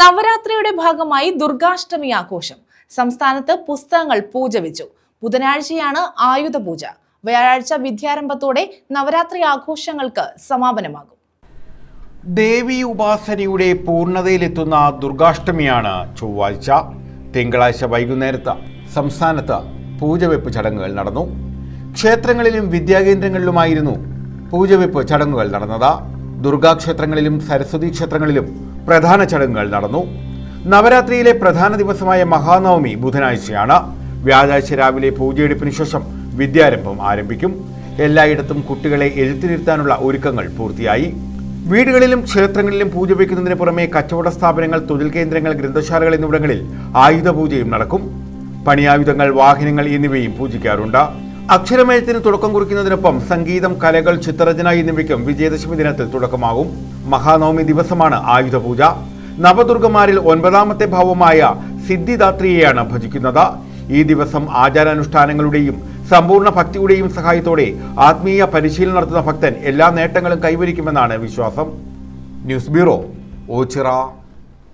നവരാത്രിയുടെ ഭാഗമായി ദുർഗാഷ്ടമി ആഘോഷം. സംസ്ഥാനത്ത് പുസ്തകങ്ങൾ പൂജ വെച്ചു ബുധനാഴ്ചയാണ് ആയുധ പൂജ വ്യാഴാഴ്ച വിദ്യാരംഭത്തോടെ നവരാത്രി ആഘോഷങ്ങൾക്ക് സമാപനമാകും. ദേവി ഉപാസനയുടെ പൂർണതയിലെത്തുന്ന ദുർഗാഷ്ടമിയാണ് ചൊവ്വാഴ്ച. തിങ്കളാഴ്ച വൈകുന്നേരത്ത് സംസ്ഥാനത്ത് പൂജവെപ്പ് ചടങ്ങുകൾ നടന്നു. ക്ഷേത്രങ്ങളിലും വിദ്യാകേന്ദ്രങ്ങളിലുമായിരുന്നു പൂജവെപ്പ് ചടങ്ങുകൾ നടന്നത്. ദുർഗാക്ഷേത്രങ്ങളിലും സരസ്വതി ക്ഷേത്രങ്ങളിലും പ്രധാന ചടങ്ങുകൾ നടന്നു. നവരാത്രിയിലെ പ്രധാന ദിവസമായ മഹാനവമി ബുധനാഴ്ചയാണ്. വ്യാഴാഴ്ച രാവിലെ പൂജയെടുപ്പിന് ശേഷം വിദ്യാരംഭം ആരംഭിക്കും. എല്ലായിടത്തും കുട്ടികളെ എഴുത്തിനിരുത്താനുള്ള ഒരുക്കങ്ങൾ പൂർത്തിയായി. വീടുകളിലും ക്ഷേത്രങ്ങളിലും പൂജ വയ്ക്കുന്നതിന് പുറമെ കച്ചവട സ്ഥാപനങ്ങൾ തൊഴിൽ കേന്ദ്രങ്ങൾ ഗ്രന്ഥശാലകൾ എന്നിവിടങ്ങളിൽ ആയുധ പൂജയും നടക്കും. പണിയായുധങ്ങൾ വാഹനങ്ങൾ എന്നിവയും പൂജിക്കാറുണ്ട്. അക്ഷരമേഴത്തിന് തുടക്കം കുറിക്കുന്നതിനൊപ്പം സംഗീതം കലകൾ ചിത്രരചന എന്നിവയ്ക്കും വിജയദശമി ദിനത്തിൽ തുടക്കമാകും. മഹാനവമി ദിവസമാണ് ആയുധപൂജ. നവദുർഗമാരിൽ ഒൻപതാമത്തെ ഭാവമായ സിദ്ധിദാത്രിയെയാണ് ഭജിക്കുന്നത്. ഈ ദിവസം ആചാരാനുഷ്ഠാനങ്ങളുടെയും സമ്പൂർണ ഭക്തിയുടെയും സഹായത്തോടെ ആത്മീയ പരിശീലനം നടത്തുന്ന ഭക്തൻ എല്ലാ നേട്ടങ്ങളും കൈവരിക്കുമെന്നാണ് വിശ്വാസം. News bureau Ochira.